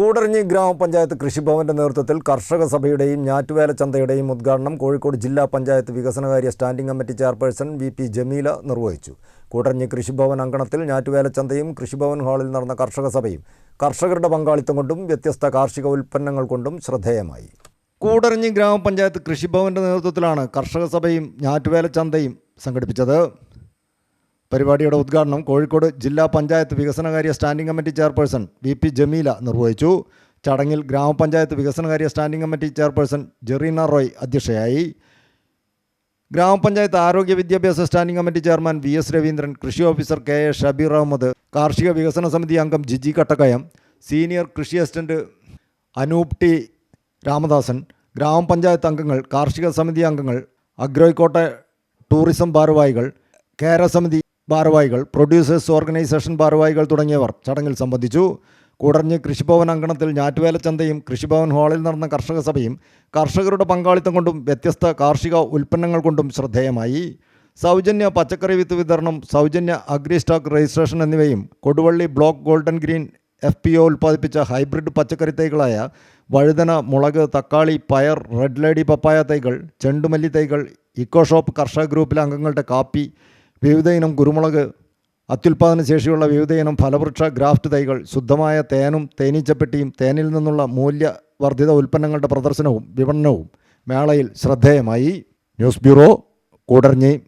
കൂടരഞ്ഞി ഗ്രാമപഞ്ചായത്ത് കൃഷിഭവന്റെ നേതൃത്വത്തിൽ കർഷക സഭയുടെയും ഞാറ്റുവേല ചന്തയുടെയും ഉദ്ഘാടനം കോഴിക്കോട് ജില്ലാ പഞ്ചായത്ത് വികസനകാര്യ standing committee chairperson V P Jameela നിർവഹിച്ചു. കൂടരഞ്ഞി കൃഷിഭവൻ അങ്കണത്തിൽ ഞാറ്റുവേല ചന്തയും കൃഷിഭവൻ ഹാളിൽ നടന്ന കർഷക സഭയും കർഷകരുടെ പങ്കാളിത്തം കൊണ്ടും വ്യത്യസ്ത കാർഷിക ഉൽപ്പന്നങ്ങൾ കൊണ്ടും ശ്രദ്ധേയമായി. കൂടരഞ്ഞി ഗ്രാമപഞ്ചായത്ത് കൃഷിഭവന്റെ നേതൃത്വത്തിലാണ് കർഷക സഭയും ഞാറ്റുവേല ചന്തയും സംഘടിപ്പിച്ചത്. പരിപാടിയുടെ ഉദ്ഘാടനം കോഴിക്കോട് ജില്ലാ പഞ്ചായത്ത് വികസനകാര്യ standing committee chairperson V P Jameela നിർവഹിച്ചു. ചടങ്ങിൽ ഗ്രാമപഞ്ചായത്ത് വികസനകാര്യ standing committee chairperson Jareena Roy അധ്യക്ഷയായി. ഗ്രാമപഞ്ചായത്ത് ആരോഗ്യ വിദ്യാഭ്യാസ standing committee chairman V S Raveendran കൃഷി officer K A Shabeer Ahammed കാർഷിക വികസന സമിതി അംഗം ജിജി കട്ടക്കയം സീനിയർ കൃഷി അസിസ്റ്റന്റ് അനൂപ് ടി രാമദാസൻ ഗ്രാമപഞ്ചായത്ത് അംഗങ്ങൾ കാർഷിക സമിതി അംഗങ്ങൾ അഗ്രോയ്ക്കോട്ടെ ടൂറിസം ഭാരവാഹികൾ കേര സമിതി ഭാരവാഹികൾ പ്രൊഡ്യൂസേഴ്സ് ഓർഗനൈസേഷൻ ഭാരവാഹികൾ തുടങ്ങിയവർ ചടങ്ങിൽ സംബന്ധിച്ചു. കൂടഞ്ഞ് കൃഷിഭവൻ അങ്കണത്തിൽ ഞാറ്റുവേല ചന്തയും കൃഷിഭവൻ ഹാളിൽ നടന്ന കർഷക സഭയും കർഷകരുടെ പങ്കാളിത്തം കൊണ്ടും വ്യത്യസ്ത കാർഷിക ഉൽപ്പന്നങ്ങൾ കൊണ്ടും ശ്രദ്ധേയമായി. സൗജന്യ പച്ചക്കറി വിത്ത് വിതരണം സൗജന്യ അഗ്രി സ്റ്റോക്ക് രജിസ്ട്രേഷൻ എന്നിവയും Koduvally block golden green F P O ഉൽപ്പാദിപ്പിച്ച hybrid പച്ചക്കറി തൈകളായ വഴുതന മുളക് തക്കാളി പയർ റെഡ് ലേഡി പപ്പായ തൈകൾ ചെണ്ടുമല്ലി തൈകൾ ഇക്കോ ഷോപ്പ് കർഷക ഗ്രൂപ്പിലെ അംഗങ്ങളുടെ കാപ്പി വിവിധ ഇനം കുരുമുളക് അത്യുൽപാദന ശേഷിയുള്ള വിവിധ ഇനം ഫലവൃക്ഷ ഗ്രാഫ്റ്റ് തൈകൾ ശുദ്ധമായ തേനും തേനീച്ചപ്പെട്ടിയും തേനിൽ നിന്നുള്ള മൂല്യവർദ്ധിത ഉൽപ്പന്നങ്ങളുടെ പ്രദർശനവും വിപണനവും മേളയിൽ ശ്രദ്ധേയമായി. News bureau Koodaranji